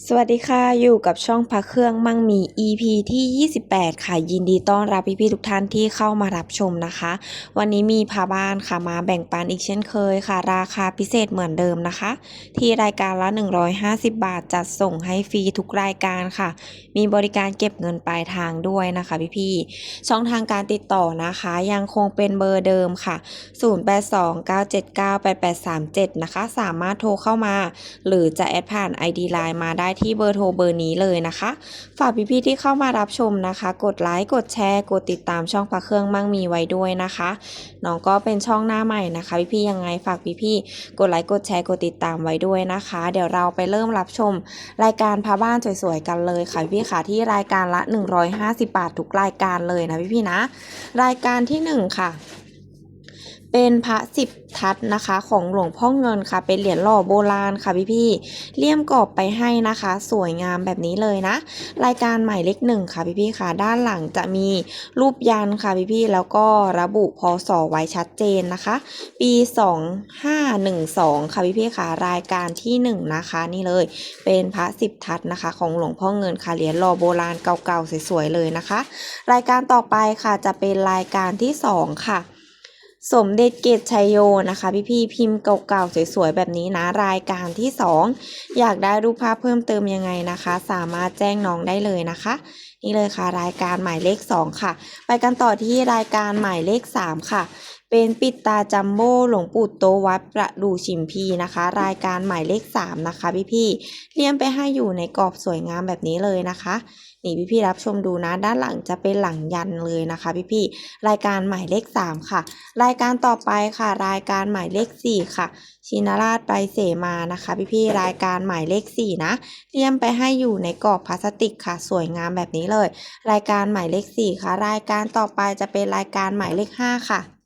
สวัสดีค่ะ อยู่กับช่องพระเครื่องมั่งมี EP ที่ 28 ค่ะ ยินดีต้อนรับพี่ๆทุกท่านที่เข้ามารับชมนะคะ วันนี้มีพาบ้านค่ะมาแบ่งปันอีกเช่นเคยค่ะ ราคาพิเศษเหมือนเดิมนะคะ ที่รายการละ 150 บาทจัดส่งให้ฟรีทุกรายการค่ะ มีบริการเก็บเงินปลายทางด้วยนะคะพี่ๆช่องทางการติดต่อนะคะ ยังคงเป็นเบอร์เดิมค่ะ 0829798837 นะคะ สามารถโทรเข้ามา หรือจะแอดผ่าน ID Line มาได้ที่เบอร์โทรเบอร์นี้เลยนะคะ ฝากพี่ๆที่เข้ามารับชมนะคะ กดไลค์กดแชร์ กดติดตามช่องพระเครื่องมั่งมีไว้ด้วยนะคะน้องก็เป็นช่องหน้าใหม่นะคะ พี่ๆยังไงฝากพี่ๆกดไลค์กดแชร์กดติดตามไว้ด้วยนะคะ เดี๋ยวเราไปเริ่มรับชม รายการพาบ้านสวยๆกันเลยค่ะพี่ๆค่ะที่รายการละ 150 บาททุกรายการเลยนะพี่ๆนะ รายการที่หนึ่งค่ะ เป็นพระสิบทัศนะคะของหลวงพ่อเงินค่ะ เป็นเหรียญหล่อโบราณค่ะพี่ๆเลี่ยมกรอบไปให้นะคะ สวยงามแบบนี้เลยนะ รายการหมายเลขหนึ่งค่ะพี่ๆค่ะ ด้านหลังจะมีรูปยันค่ะพี่ๆแล้วก็ระบุพศไว้ชัดเจนนะคะ ปี 2512 ค่ะพี่ๆค่ะ รายการที่หนึ่งนะคะ นี่เลย เป็นพระสิบทัศนะคะ ของหลวงพ่อเงินค่ะเหรียญหล่อโบราณเก่าๆสวยๆเลยนะคะ รายการต่อไปค่ะจะเป็นรายการที่สองค่ะ สมเด็จเกตชัยโยนะคะ พี่พี่พิมพ์เก่าๆสวยๆแบบนี้นะ รายการที่สองอยากได้รูปภาพเพิ่มเติมยังไงนะคะ สามารถแจ้งน้องได้เลยนะคะ นี่เลยค่ะรายการหมายเลขสองค่ะ ไปกันต่อที่รายการหมายเลขสามค่ะ เป็นปิดตาจัมโบ้หลวงปู่โตวัดประดูชิมพีนะคะ รายการหมายเลขสามนะคะพี่พี่เลี่ยมไปให้อยู่ในกรอบสวยงามแบบนี้เลยนะคะ นี่พี่ๆรับชมดูนะ ด้านหลังจะเป็นหลังยันเลยนะคะ พี่ๆรายการหมายเลขสามค่ะ รายการต่อไปค่ะ รายการหมายเลขสี่ค่ะชินราชไปเสมานะคะ พี่ๆรายการหมายเลขสี่นะเลี่ยมไปให้อยู่ในกรอบพลาสติกค่ะ สวยงามแบบนี้เลย รายการหมายเลขสี่ค่ะ รายการต่อไปจะเป็นรายการหมายเลขห้าค่ะ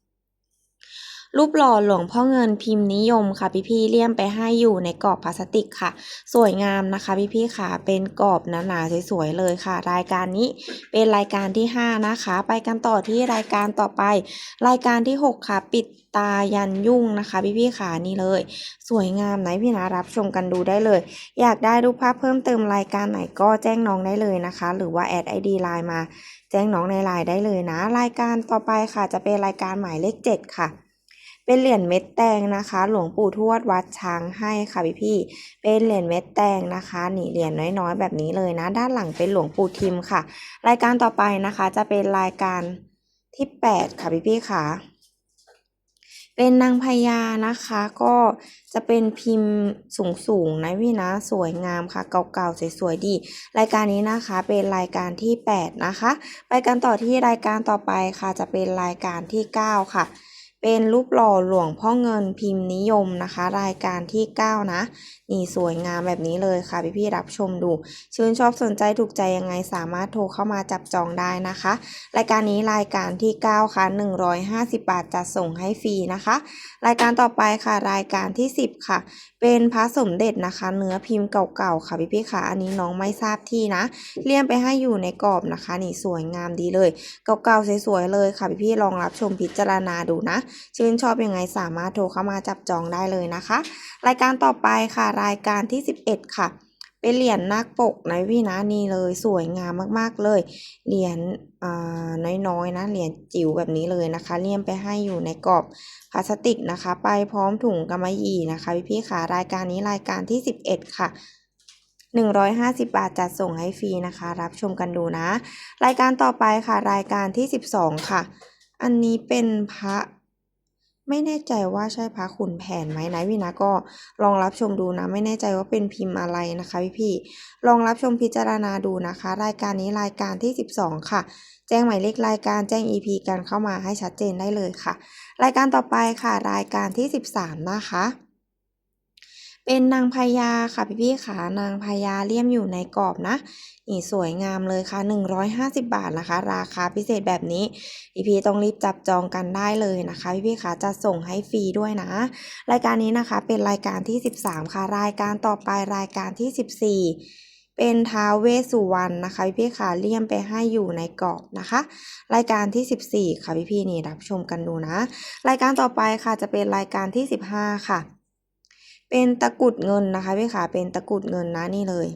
รูปหล่อหลวงพ่อเงินพิมพ์นิยมค่ะพี่ๆเลี่ยมไปให้อยู่ในกรอบพลาสติกค่ะ สวยงามนะคะพี่ๆค่ะ เป็นกรอบหนาๆสวยๆเลยค่ะ รายการนี้เป็นรายการที่ 5 นะคะ ไปกันต่อที่รายการต่อไป รายการที่ 6 ค่ะ ปิดตายันยุ่งนะคะพี่ๆค่ะนี่เลย สวยงามไหนพี่นะรับชมกันดูได้เลย อยากได้รูปภาพเพิ่มเติมรายการไหนก็แจ้งน้องได้เลยนะคะ หรือว่าแอดไอดีไลน์มา แจ้งน้องในไลน์ได้เลยนะ รายการต่อไปค่ะจะเป็นรายการหมายเลข 7 ค่ะ เป็นเหรียญเม็ดแตงนะคะ หลวงปู่ทวดวัดช้างให้ค่ะพี่พี่เป็นเหรียญเม็ดแตงนะคะนี่เหรียญน้อยๆ แบบนี้เลยนะ ด้านหลังเป็นหลวงปู่ทิมค่ะ รายการต่อไปนะคะจะเป็นรายการที่8ค่ะพี่พี่ค่ะเป็นนางพญานะคะก็จะเป็นพิมพ์สูงๆนะพี่นะสวยงามค่ะ เก่าๆสวยๆดี รายการนี้นะคะเป็นรายการที่ 8 นะคะ ไปกันต่อที่รายการต่อไปค่ะจะเป็นรายการที่ 9 ค่ะ เป็นรูปหล่อหลวงพ่อเงินพิมพ์นิยมนะคะ รายการที่ 9 นะ นี่สวยงามแบบนี้เลยค่ะพี่พี่รับชมดู ชื่นชอบสนใจถูกใจยังไงสามารถโทรเข้ามาจับจองได้นะคะ รายการนี้รายการที่ 9 ค่ะ 150 บาทจัดส่งให้ฟรีนะคะ รายการต่อไปค่ะรายการที่ 10 ค่ะ เป็นพระสมเด็จนะคะ เนื้อพิมพ์เก่าๆค่ะพี่ๆค่ะ อันนี้น้องไม่ทราบที่นะ เลี่ยมไปให้อยู่ในกรอบนะคะ นี่สวยงามดีเลย เก่าๆสวยๆเลยค่ะพี่ๆลองรับชมพิจารณาดูนะ ชื่นชอบยังไงสามารถโทรเข้ามาจับจองได้เลยนะคะ รายการต่อไปค่ะรายการที่ 11 ค่ะ เป็นเหรียญนาคปกนะพี่นะนี่เลยสวยงามมากๆเลย เหรียญอ่าน้อยๆนะเหรียญจิ๋วแบบนี้เลยนะคะเลี่ยมไปให้อยู่ในกรอบพลาสติกนะคะ ไปพร้อมถุงกำมะหยี่นะคะพี่ๆค่ะรายการนี้รายการที่ 11 ค่ะ150 บาทจัดส่งให้ฟรีนะคะ รับชมกันดูนะ รายการต่อไปค่ะ รายการที่ 12 ค่ะ อันนี้เป็นพระ ไม่แน่ใจว่าใช่พระขุนแผนไหมนะวินะก็ลองรับชมดูนะ ไม่แน่ใจว่าเป็นพิมพ์อะไรนะคะพี่พี่ๆลองรับชมพิจารณาดูนะคะ รายการนี้รายการที่ 12 ค่ะ แจ้งหมายเลขรายการแจ้ง EP กันเข้ามาให้ชัดเจนได้เลยค่ะ รายการต่อไปค่ะ รายการที่ 13 นะคะ เป็นนางพญาค่ะพี่พี่ๆค่ะนางพญาเลี่ยมอยู่ในกรอบนะนี่สวยงามเลยค่ะ 150 บาทนะคะ ราคาพิเศษแบบนี้พี่พี่ต้องรีบจับจองกันได้เลยนะคะพี่พี่ๆค่ะจะส่งให้ฟรีด้วยนะ รายการนี้นะคะเป็นรายการที่ 13 ค่ะ รายการต่อไปรายการที่ 14เป็นท้าวเวสสุวรรณนะคะพี่พี่ๆค่ะเลี่ยมไปให้อยู่ในกรอบนะคะ รายการที่ 14 ค่ะพี่พี่นี่รับชมกันดูนะ รายการต่อไปค่ะจะเป็นรายการที่ 15 ค่ะ เป็นตะกุดเงินนะคะพี่ขาเป็นตะกุดเงินนะนี่เลย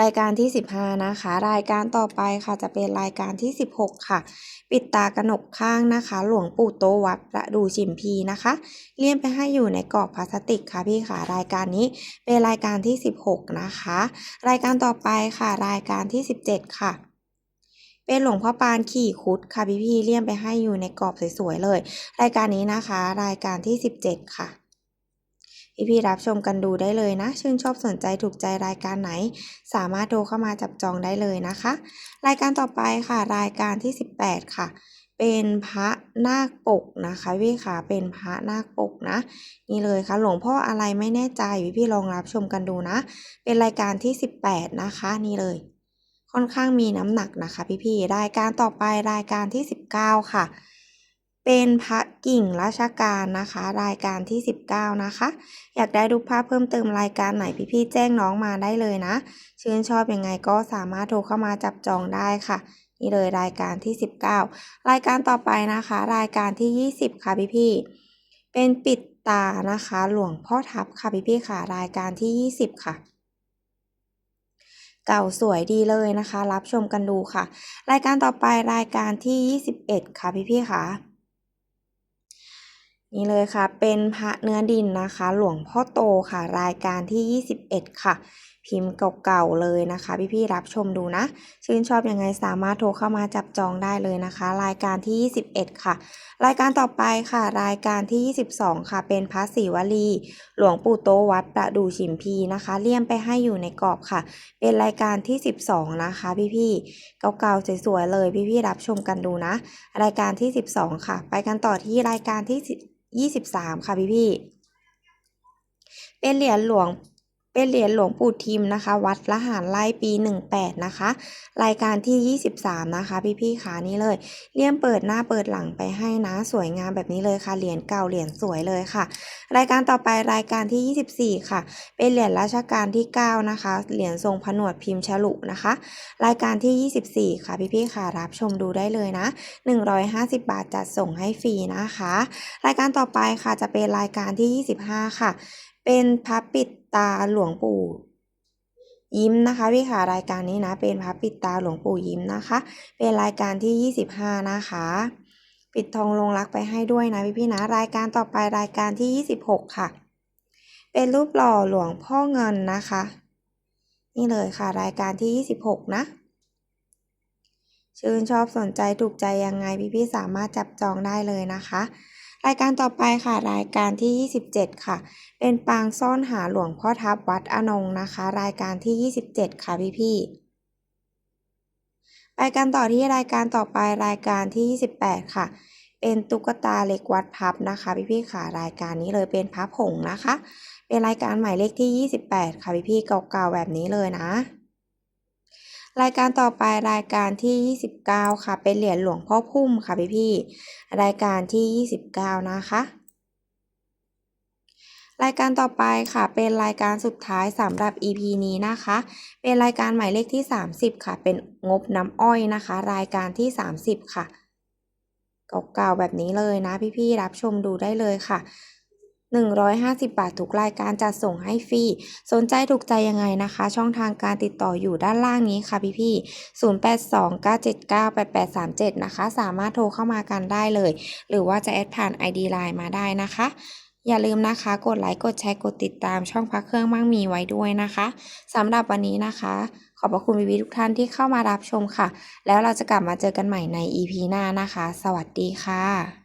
รายการที่ 15 นะคะ รายการต่อไปค่ะจะเป็นรายการที่ 16 ค่ะ ปิดตากระหนกข้างนะคะ หลวงปู่โตวัดประดูชิมพีนะคะ เลี่ยมไปให้อยู่ในกรอบพลาสติกค่ะพี่ค่ะรายการนี้เป็นรายการที่ 16 นะคะ รายการต่อไปค่ะรายการที่ 17 ค่ะเป็นหลวงพ่อปานขี่คุดค่ะพี่พี่ๆเลี่ยมไปให้อยู่ในกรอบสวยๆเลย รายการนี้นะคะ รายการที่ 17 ค่ะ พี่ๆรับชมกันดูได้เลยนะ ชื่นชอบสนใจถูกใจรายการไหน สามารถโทรเข้ามาจับจองได้เลยนะคะ รายการต่อไปค่ะ รายการที่ 18 ค่ะ เป็นพระนาคปกนะคะพี่ค่ะเป็นพระนาคปกนะ นี่เลยค่ะ หลวงพ่ออะไรไม่แน่ใจพี่พี่ๆลองรับชมกันดูนะ เป็นรายการที่ 18 นะคะ นี่เลยค่อนข้างมีน้ำหนักนะคะ พี่พี่ๆรายการต่อไปรายการที่ 19 ค่ะ เป็นพระกิ่งราชการนะคะ รายการที่ 19 นะคะ อยากได้รูปภาพเพิ่มเติมรายการไหนพี่พี่ๆแจ้งน้องมาได้เลยนะ ชื่นชอบยังไงก็สามารถโทรเข้ามาจับจองได้ค่ะนี่เลยรายการที่ 19 รายการต่อไปนะคะ รายการที่ 20 ค่ะพี่พี่ๆเป็นปิดตานะคะ หลวงพ่อทับค่ะพี่พี่ๆค่ะ รายการที่ 20 ค่ะ เก่าสวยดีเลยนะคะ รับชมกันดูค่ะ รายการต่อไปรายการที่ 21 ค่ะพี่พี่ๆค่ะ นี่เลยค่ะ เป็นพระเนื้อดินนะคะ หลวงพ่อโตค่ะ รายการที่ 21 ค่ะ พิมพ์เก่าๆเลยนะคะ พี่ๆรับชมดูนะ ชื่นชอบยังไงสามารถโทรเข้ามาจับจองได้เลยนะคะ รายการที่ 21 ค่ะ รายการต่อไปค่ะ รายการที่ 22 ค่ะ เป็นพระศิวลี หลวงปู่โตวัดประดูชิมพีนะคะ เลี่ยมไปให้อยู่ในกรอบค่ะ เป็นรายการที่ 12 นะคะ พี่ๆเก่าๆสวยๆเลย พี่ๆรับชมกันดูนะ รายการที่ 12 ค่ะ ไปกันต่อที่รายการที่ 23 ค่ะพี่พี่เป็นเหรียญหลวง เป็นเหรียญหลวงปู่ทิมนะคะ วัดละหารไล่ปี 18 นะคะ รายการที่ 23 นะคะ พี่ๆขานี่เลยเลี่ยมเปิดหน้าเปิดหลังไปให้นะ สวยงามแบบนี้เลยค่ะ เหรียญเก่าเหรียญสวยเลยค่ะ รายการต่อไปรายการที่ 24 ค่ะ เป็นเหรียญราชการที่ 9 นะคะ เหรียญทรงผนวดพิมพ์ฉลุนะคะ รายการที่ 24 ค่ะ พี่ๆค่ะรับชมดูได้เลยนะ 150 บาทจัดส่งให้ฟรีนะคะ รายการต่อไปค่ะจะเป็นรายการที่ 25 ค่ะเป็นพระปิด ตาหลวงปู่ยิ้มนะคะพี่ค่ะรายการนี้นะ เป็นพระปิดตาหลวงปู่ยิ้มนะคะ เป็นรายการที่ 25 นะคะ ปิดทองลงรักไปให้ด้วยนะพี่พี่ๆนะ รายการต่อไปรายการที่ 26 ค่ะ เป็นรูปหล่อหลวงพ่อเงินนะคะ นี่เลยค่ะ รายการที่ 26 นะชื่นชอบสนใจถูกใจยังไงพี่ๆสามารถจับจองได้เลยนะคะ รายการต่อไปค่ะ รายการที่ 27 ค่ะ เป็นปางซ่อนหาหลวงพ่อทับวัดอนงนะคะ รายการที่ 27 ค่ะพี่ๆไปกันต่อที่รายการต่อไปรายการที่ 28 ค่ะ เป็นตุ๊กตาเล็กวัดพับนะคะพี่ๆค่ะรายการนี้เลยเป็นพับผงนะคะ เป็นรายการหมายเลขที่ 28 ค่ะพี่ๆเก่าๆแบบนี้เลยนะ รายการต่อไปรายการที่ 29 ค่ะ เป็นเหรียญหลวงพ่อพุ่มค่ะพี่ๆรายการที่ 29 นะคะรายการต่อไปค่ะ เป็นรายการสุดท้ายสำหรับ EP นี้นะคะ เป็นรายการหมายเลขที่ 30 ค่ะ เป็นงบน้ำอ้อยนะคะ รายการที่ 30 ค่ะ เก่าๆแบบนี้เลยนะพี่ๆรับชมดูได้เลยค่ะ 150 บาททุกรายการจัดส่งให้ฟรี สนใจถูกใจยังไงนะคะ ช่องทางการติดต่ออยู่ด้านล่างนี้ค่ะพี่ๆ0829798837 นะคะ สามารถโทรเข้ามากันได้เลย หรือว่าจะแอดผ่าน ID Line มาได้นะคะ อย่าลืมนะคะ กดไลค์กดแชร์กดติดตามช่องพักเครื่องมั่งมีไว้ด้วยนะคะสำหรับวันนี้นะคะ ขอบพระคุณพี่ๆทุกท่านที่เข้ามารับชมค่ะ แล้วเราจะกลับมาเจอกันใหม่ใน EP หน้านะคะ สวัสดีค่ะ